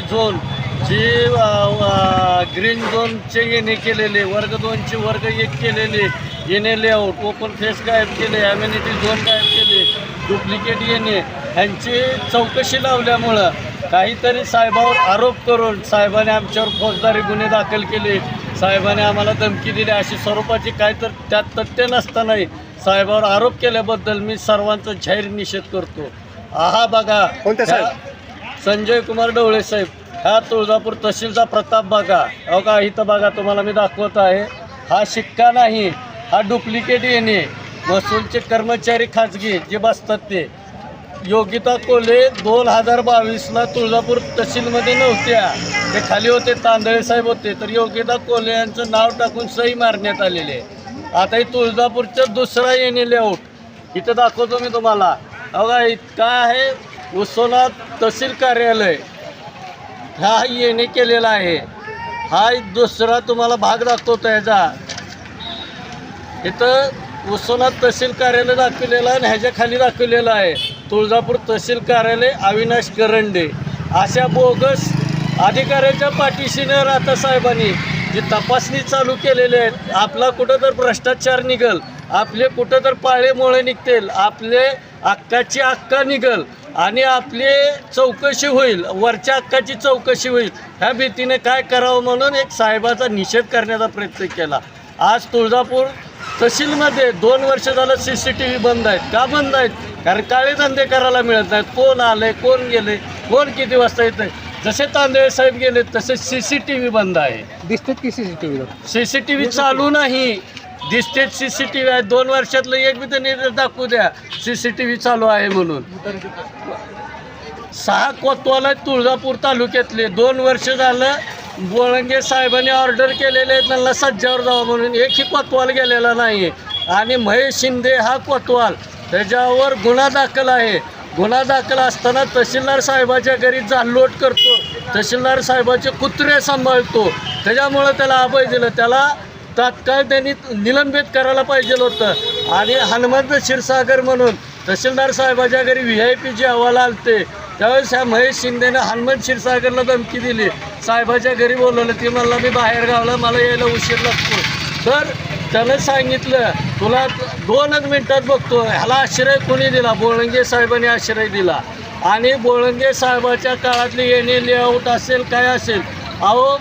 Zone जी green झोनचे येणे केलेले वर्ग दोनचे वर्ग एक केलेले येणे लेआउट ओपन फेस गायब केले ॲम्युनिटी झोन गायब केले डुप्लिकेट येणे ह्यांची चौकशी लावल्यामुळं काहीतरी साहेबावर आरोप करून साहेबाने आमच्यावर फौजदारी गुन्हे दाखल केले साहेबाने आम्हाला धमकी दिली अशी स्वरूपाची काय तर त्यात तथ्य नसतानाही साहेबावर आरोप केल्याबद्दल मी सर्वांचा जाहीर निषेध करतो आहा बघा कोणते साहेब? संजय कुमार डवळे साहेब हा तुळजापूर तहसीलचा प्रताप बागा. अहो का इथं बागा तुम्हाला मी दाखवत आहे. हा शिक्का नाही हा डुप्लिकेट येणे. महसूलचे कर्मचारी खाजगी जे बसतात ते. योगिता कोले दोन हजार बावीसला तुळजापूर तहसीलमध्ये नव्हत्या. ते खाली होते तांदळे साहेब होते. तर योगिता कोले यांचं नाव टाकून सही मारण्यात आलेली आहे. आता ही तुळजापूरचं दुसरा येणे लेआउट. इथं दाखवतो मी तुम्हाला. अगा इतका आहे? उस्मानात तहसील कार्यालय हा येणे केलेला आहे. हा दुसरा तुम्हाला भाग दाखवतो ह्याचा इथं उस्मानात तहसील कार्यालय दाखवलेलं आहे आणि ह्याच्या खाली दाखवलेलं आहे. तुळजापूर तहसील कार्यालय अविनाश करंडे. अशा बोगस अधिकाऱ्याच्या पाठीशीनं राहता साहेबांनी जी तपासणी चालू केलेली आहेत. आपला कुठं तर भ्रष्टाचार निघल आपले कुठं तर पाळेमुळे निघतील आपले अक्काची अक्का निघल आणि आपली चौकशी होईल वरच्या अक्काची चौकशी होईल. ह्या भीतीने काय करावं म्हणून एक साहेबाचा निषेध करण्याचा प्रयत्न केला. आज तुळजापूर तहसीलमध्ये दोन वर्ष झालं सी सी टी व्ही बंद आहेत. का बंद आहेत? कारण काळे धंदे करायला मिळत नाहीत. कोण आले कोण गेले कोण किती वाजता येतं जसे तांदळे साहेब गेले तसे सी सी टी व्ही बंद आहे. दिसतात की CCTV C C T V चालू नाही. दिसतेच सी सी टी व्ही आहे. दोन वर्षातलं एक बी तर निर्देश दाखवू द्या. सी सी टी व्ही चालू आहे म्हणून. सहा कोतवाल तुळजापूर तालुक्यातले. दोन वर्ष झालं बोळंगे साहेबांनी ऑर्डर केलेले आहेत. त्यांना सज्जावर जावं म्हणून एकही कोतवाल गेलेला नाही आणि महेश शिंदे हा कोतवाल त्याच्यावर गुन्हा दाखल आहे. गुन्हा दाखल असताना तहसीलदार साहेबाच्या घरी जाल्लोट करतो. तहसीलदार साहेबाचे कुत्रे सांभाळतो. त्याच्यामुळं त्याला अभय दिलं. त्याला तात्काळ त्यांनी निलंबित करायला पाहिजे होतं. आणि हनुमंत क्षीरसागर म्हणून तहसीलदार साहेबाच्या घरी व्ही आय पीचे अहवाल आलते. त्यावेळेस ह्या महेश शिंदेनं हनुमंत क्षीरसागरला धमकी दिली. साहेबाच्या घरी बोलवलं ती म्हणला मी बाहेर गावला मला यायला उशीर लागतो. तर त्यानं सांगितलं तुला दोनच मिनटात बघतो. ह्याला आश्रय कोणी दिला? बोळंगे साहेबांनी आश्रय दिला. आणि बोळंगे साहेबाच्या काळातली येणे लेआउट असेल काय असेल अहो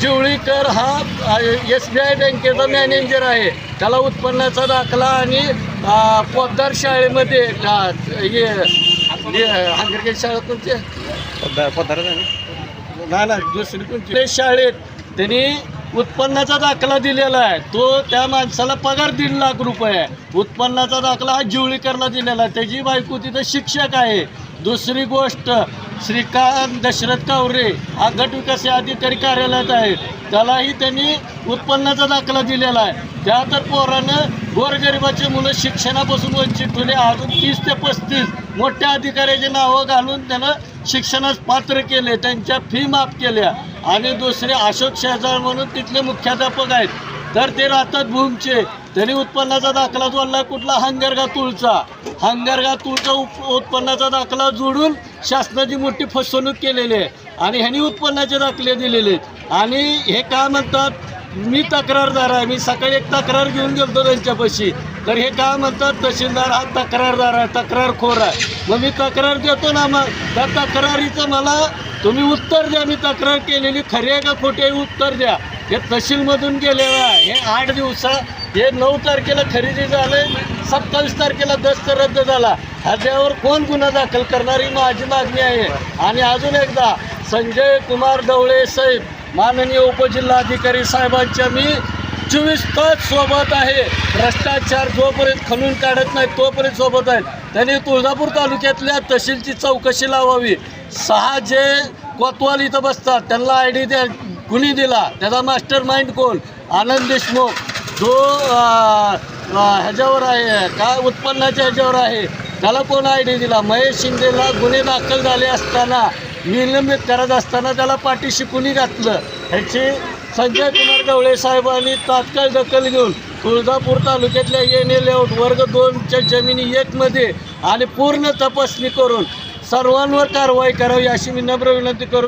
जिवळीकर हा एस बी आय बँकेचा मॅनेजर आहे. त्याला उत्पन्नाचा दाखला आणि पोद्दार शाळेमध्ये हे हे, हांगरगे शाळा कोणते? नाही ना दुसरी कोणती? शाळेत त्यांनी उत्पन्नाचा दाखला दिलेला आहे. तो त्या माणसाला पगार दीड लाख रुपये आहे. उत्पन्नाचा दाखला हा जिवळीकरला दिलेला आहे. त्याची बायको तिथं शिक्षक आहे. दुसरी गोष्ट श्रीकांत दशरथ कावरे हा गट विकास अधिकारी कार्यालयात आहे. त्यालाही त्यांनी उत्पन्नाचा दाखला दिलेला आहे. त्या तर पोरानं गोरगरिबाची मुलं शिक्षणापासून वंचित ठेवले. अजून तीस ते पस्तीस मोठ्या अधिकाऱ्याची नावं घालून त्यानं शिक्षणास पात्र केले. त्यांच्या फी माफ केल्या. आणि दुसरे अशोक शेजाळ म्हणून तिथले मुख्याध्यापक आहेत. तर ते राहतात भूमचे. त्यांनी उत्पन्नाचा दाखला जोडला. कुठला? हंगरगा तुळचा. हंगरगा तुळचा उप उत्पन्नाचा दाखला जोडून शासनाची मोठी फसवणूक केलेली आहे. आणि ह्यांनी उत्पन्नाचे दाखले दिलेले आहेत. आणि हे काय म्हणतात मी तक्रारदार आहे मी सकाळी एक तक्रार घेऊन गेलो त्यांच्यापाशी. तर हे काय म्हणतात तहसीलदार हा तक्रारदार आहे तक्रारखोर आहे. मग मी तक्रार देतो ना मग. त्या तक्रारीचं मला तुम्ही उत्तर द्या मी तक्रार केलेली खरी आहे का खोटी आहे उत्तर द्या. हे तहसीलमधून गेलेलं आहे. हे आठ दिवसा हे नऊ तारखेला खरेदी झालं सत्तावीस तारखेला दस्त रद्द झाला. ह्याच्यावर कोण गुन्हा दाखल करणारी माझी मागणी आहे. आणि अजून एकदा संजय कुमार डवळे साहेब माननीय उपजिल्हाधिकारी साहेबांच्या मी चोवीस तास सोबत आहे. भ्रष्टाचार जोपर्यंत खणून काढत नाही तोपर्यंत सोबत आहे. त्यांनी तुळजापूर तालुक्यातल्या तहसीलची चौकशी लावावी. सहा जे कोतवाल इथं बसतात त्यांना आय डी द्या कुणी दिला. त्याचा मास्टर माइंड कोण? आनंद देशमुख. जो ह्याच्यावर आहे का उत्पन्नाच्या ह्याच्यावर आहे? त्याला कोण आय डी दिला. महेश शिंदेला गुन्हे दाखल झाले असताना निलंबित करत असताना त्याला पाठीशी कुणी घातलं? ह्याची संजय कुमार गवळे साहेबांनी तात्काळ दखल घेऊन तुळजापूर तालुक्यातल्या येणे लेआउट वर्ग दोनच्या जमिनी एकमध्ये आणि पूर्ण तपासणी करून सर्वांवर कारवाई करावी अशी मी नम्र विनंती करून